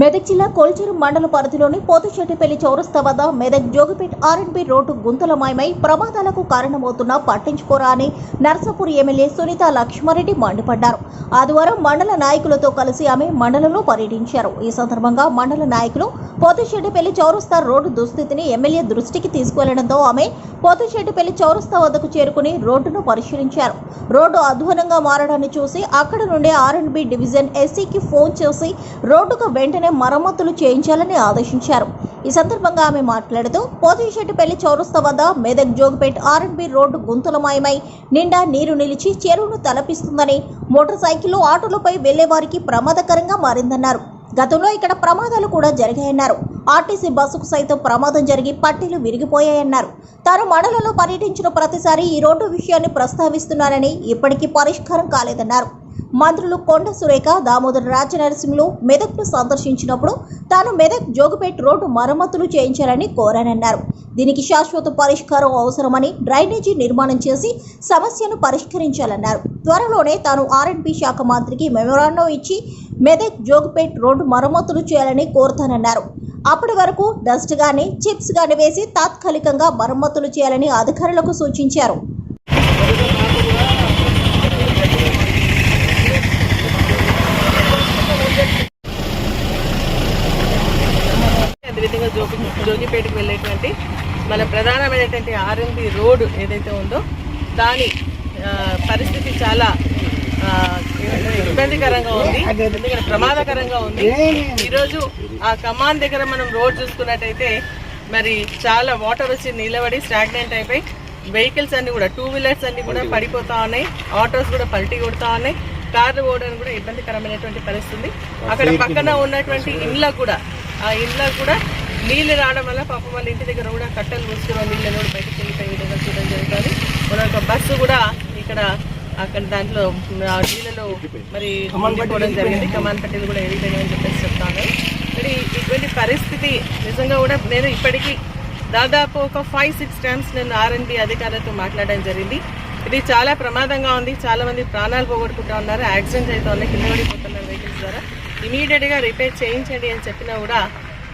మెదక్ జిల్లా కోల్చేరు మండల పరిధిలోని పోతుచెట్టిపల్లి చౌరస్తా వద్ద Medak Jogipet R N B road గుంతలమయమై ప్రమాదాలకు కారణమవుతున్న పట్టించుకోరా అని నర్సాపూర్ ఎమ్మెల్యే సునీత లక్ష్మారెడ్డి మండిపడ్డారు. ఆదివారం మండల నాయకులతో కలిసి ఆమె మండలంలో పర్యటించారు. ఈ సందర్భంగా మండల నాయకులు పోతుచెట్టిపల్లి చౌరస్తా రోడ్డు దుస్థితిని ఎమ్మెల్యే దృష్టికి తీసుకువెళ్ళడంతో ఆమె పోతుచెట్టిపల్లి చౌరస్తా వద్దకు చేరుకుని రోడ్డును పరిశీలించారు. రోడ్డు అధ్వానంగా మారడాన్ని చూసి అక్కడ నుండి ఆర్ఎండ్బి డివిజన్ ఎస్సీకి ఫోన్ చేసి రోడ్డుకు వెంటనే మరమ్మతులు చేయించాలని ఆదేశించారు. ఈ సందర్భంగా ఆమె మాట్లాడుతూ పోతిశెట్టిపల్లి చౌరస్తా వద్ద మెదక్ జోగిపేట్ ఆర్ఎండ్బి రోడ్డు గుంతలమయమై నిండా నీరు నిలిచి చెరువును తలపిస్తుందని మోటార్ సైకిల్ ఆటోలపై వెళ్ళే వారికి ప్రమాదకరంగా మారిందన్నారు. గతంలో ఇక్కడ ప్రమాదాలు కూడా జరిగాయన్నారు. ఆర్టీసీ బస్సుకు సైతం ప్రమాదం జరిగి పట్టీలు విరిగిపోయాయన్నారు. తాను మండలంలో పర్యటించిన ప్రతిసారి ఈ రోడ్డు విషయాన్ని ప్రస్తావిస్తున్నారని ఇప్పటికీ పరిష్కారం కాలేదన్నారు. మంత్రులు కొండ సురేఖ దామోదర రాజనరసింహులు మెదక్ను సందర్శించినప్పుడు తాను మెదక్ జోగుపేట్ రోడ్డు మరమ్మతులు చేయించాలని కోరానన్నారు. దీనికి శాశ్వత పరిష్కారం అవసరమని డ్రైనేజీ నిర్మాణం చేసి సమస్యను పరిష్కరించాలన్నారు. త్వరలోనే తాను ఆర్ఎండ్బి శాఖ మంత్రికి మెమోరాండం ఇచ్చి మెదక్ జోగుపేట్ రోడ్డు మరమ్మతులు చేయాలని కోరుతానన్నారు. అప్పటి వరకు డస్ట్ గాని చిప్స్ గాని వేసి తాత్కాలికంగా మరమ్మతులు చేయాలని అధికారులకు సూచించారు అదేవిధంగా జోగి జోగిపేటకు వెళ్ళేటువంటి మన ప్రధానమైనటువంటి ఆర్ఎంపి రోడ్ ఏదైతే ఉందో దాని పరిస్థితి చాలా ఇబ్బందికరంగా ఉంది. ఎందుకంటే ప్రమాదకరంగా ఉంది. ఈరోజు ఆ కమాన్ దగ్గర మనం రోడ్ చూసుకున్నట్టయితే మరి చాలా వాటర్ వచ్చి నిలబడి స్టాగ్నెంట్ అయిపోయి వెహికల్స్ అన్ని కూడా టూ వీలర్స్ అన్ని కూడా పడిపోతా ఉన్నాయి. ఆటోస్ కూడా పల్టీ కొడుతా ఉన్నాయి. కార్లు పోవడానికి కూడా ఇబ్బందికరమైనటువంటి పరిస్థితి అక్కడ పక్కన ఉన్నటువంటి ఇండ్లకు కూడా ఆ ఇండ్లకు కూడా నీళ్ళు రావడం వల్ల పాపం వాళ్ళ ఇంటి దగ్గర కూడా కట్టెలు మూసుకున్న నీళ్ళని కూడా బయటకు వెళ్ళిపోయే విధంగా చూడడం జరుగుతుంది. మన ఒక బస్సు కూడా ఇక్కడ అక్కడ దాంట్లో నీళ్ళలో మరి ఉండిపోవడం జరిగింది. కమాన్ కట్టెలు కూడా వెళ్ళిపోయినాయని చెప్పేసి చెప్తాను. మరి ఇటువంటి పరిస్థితి నిజంగా కూడా నేను ఇప్పటికీ దాదాపు ఒక ఫైవ్ సిక్స్ టైమ్స్ నేను ఆర్ఎన్బి అధికారులతో మాట్లాడడం జరిగింది. ఇది చాలా ప్రమాదంగా ఉంది. చాలా మంది ప్రాణాలు పోగొట్టుకుంటా ఉన్నారు. యాక్సిడెంట్స్ అయితే ఉన్నాయి. కింద పడిపోతున్నారు వెహికల్స్ ద్వారా. ఇమీడియట్గా రిపేర్ చేయించండి అని చెప్పినా కూడా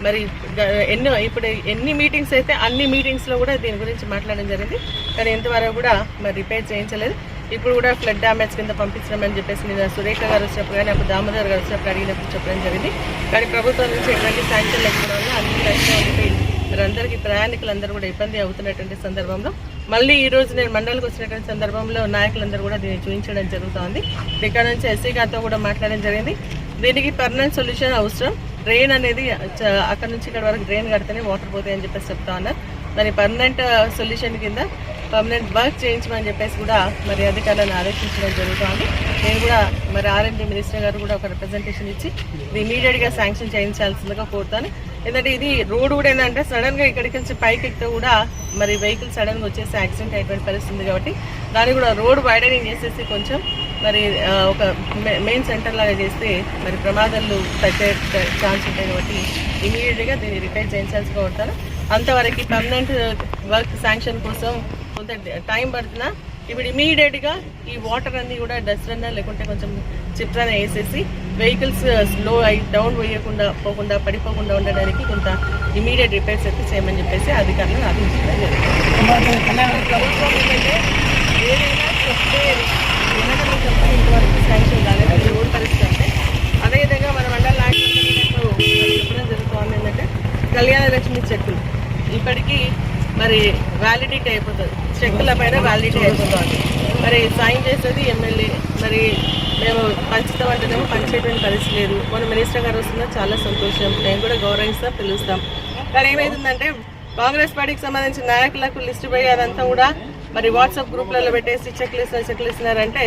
మరి గ- ఎన్నో ఇప్పుడు ఎన్ని మీటింగ్స్ అయితే అన్ని మీటింగ్స్లో కూడా దీని గురించి మాట్లాడడం జరిగింది. కానీ ఇంతవరకు కూడా మరి రిపేర్ చేయించలేదు. ఇప్పుడు కూడా ఫ్లడ్ డ్యామేజ్ కింద పంపించడం చెప్పేసి నేను సురేఖ గారు వచ్చినప్పుడు కానీ అప్పుడు దామోదర్ గారు వచ్చినప్పుడు అడిగినప్పుడు చెప్పడం జరిగింది. కానీ ప్రభుత్వం నుంచి ఎటువంటి శాంక్షన్ లేకపోవడం వల్ల అన్ని నష్టం ఉండిపోయి అందరికీ ప్రయాణికులందరూ కూడా ఇబ్బంది అవుతున్నటువంటి సందర్భంలో మళ్ళీ ఈ రోజు నేను మండలికి వచ్చినటువంటి సందర్భంలో నాయకులందరూ కూడా దీన్ని చూపించడం జరుగుతోంది. ఇక్కడ నుంచి ఎస్సీ గారితో కూడా మాట్లాడడం జరిగింది. దీనికి పర్మనెంట్ సొల్యూషన్ అవసరం. డ్రైన్ అనేది అక్కడ నుంచి ఇక్కడ వరకు డ్రైన్ కడితేనే వాటర్ పోతాయి అని చెప్పేసి చెప్తా ఉన్నారు దాని పర్మనెంట్ సొల్యూషన్ కింద పర్మనెంట్ వర్క్ చేయించమని చెప్పేసి కూడా మరి అధికారులను ఆదేశించడం జరుగుతుంది నేను కూడా మరి ఆర్ఎండి మినిస్టర్ గారు కూడా ఒక రిప్రజెంటేషన్ ఇచ్చి ఇది ఇమీడియట్గా శాంక్షన్ చేయించాల్సిందిగా కోరుతాను. ఎందుకంటే ఇది రోడ్ కూడా ఏంటంటే సడన్గా ఇక్కడికి నుంచి పైకి ఎక్కితే కూడా మరి వెహికల్ సడన్గా వచ్చేసి యాక్సిడెంట్ అయిపోయిన పరిస్థితి కాబట్టి దాన్ని కూడా రోడ్ వైడనింగ్ చేసేసి కొంచెం మరి ఒక మెయిన్ సెంటర్ లాగా చేస్తే మరి ప్రమాదాలు తగ్గే ఛాన్స్ ఉంటాయి కాబట్టి ఇమీడియట్గా దీన్ని రిపేర్ చేయించాల్సి కోరుతాను అంతవరకు పర్మనెంట్ వర్క్ శాంక్షన్ కోసం కొంత టైం పడుతున్నా. ఇప్పుడు ఇమీడియట్గా ఈ వాటర్ అన్ని కూడా డస్ట్ అన్నా లేకుంటే కొంచెం అన్న వేసేసి వెహికల్స్ స్లో అయి డౌన్ పోయకుండా పోకుండా పడిపోకుండా ఉండడానికి కొంత ఇమీడియట్ రిపేర్స్ అయితే చేయమని చెప్పేసి అధికారులను ఆదేశించడం జరిగింది. ప్రభుత్వం ఏంటంటే ఏదైనా చెప్తే వినడం చెప్తే ఇంతవరకు శాంక్షన్ కాలేదు ఇది రోడ్ పరిస్థితి అంటే అదేవిధంగా మన మండల నాయకులు చెప్పడం జరుగుతుంది ఏంటంటే కళ్యాణ చెక్కులు ఇప్పటికీ మరి వ్యాలిడిటీ అయిపోతుంది. చెక్కుల పైన వ్యాలిడిటీ అయిపోతుంది. మరి సైన్ చేసేది ఎమ్మెల్యే. మరి మేము పంచుతాం అంటేనేమో పంచేటువంటి పరిస్థితి లేదు. మన మినిస్టర్ గారు వస్తున్నా చాలా సంతోషం. మేము కూడా గౌరవిస్తాం పిలుస్తాం. కానీ ఏమైతుందంటే కాంగ్రెస్ పార్టీకి సంబంధించిన నాయకులకు లిస్టు పోయి అదంతా కూడా మరి వాట్సాప్ గ్రూప్లలో పెట్టేసి చెక్లు ఇస్తున్నారు చెక్లు ఇస్తున్నారంటే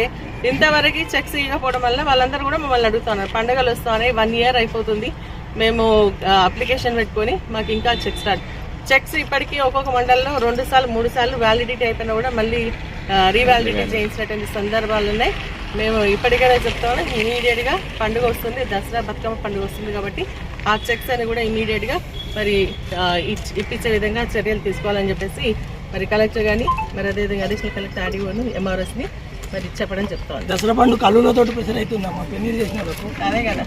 ఇంతవరకు చెక్స్ ఇవ్వకపోవడం వల్ల వాళ్ళందరూ కూడా మమ్మల్ని అడుగుతున్నారు. పండుగలు వస్తున్నాయి వన్ ఇయర్ అయిపోతుంది. మేము అప్లికేషన్ పెట్టుకొని మాకు ఇంకా చెక్ స్టార్ట్ చెక్స్ ఇప్పటికీ ఒక్కొక్క మండలంలో రెండు సార్లు మూడు సార్లు వ్యాలిడిటీ అయిపోయినా కూడా మళ్ళీ రీవాలిడిటీ చేయించినటువంటి సందర్భాలు ఉన్నాయి. మేము ఇప్పటికైనా చెప్తాము ఇమీడియట్గా పండుగ వస్తుంది దసరా బతుకమ్మ పండుగ వస్తుంది కాబట్టి ఆ చెక్స్ అని కూడా ఇమీడియట్గా మరి ఇప్పించే విధంగా చర్యలు తీసుకోవాలని చెప్పేసి మరి కలెక్టర్ కానీ మరి అదేవిధంగా అడిషనల్ కలెక్టర్ ఆడిఓను ఎంఆర్ఎస్ని మరి చెప్పడం చెప్తాను దసరా పండుగ కళ్ళులతో ప్రెషర్ అవుతుందమ్మా. పెళ్ళి చేసిన అదే కదా.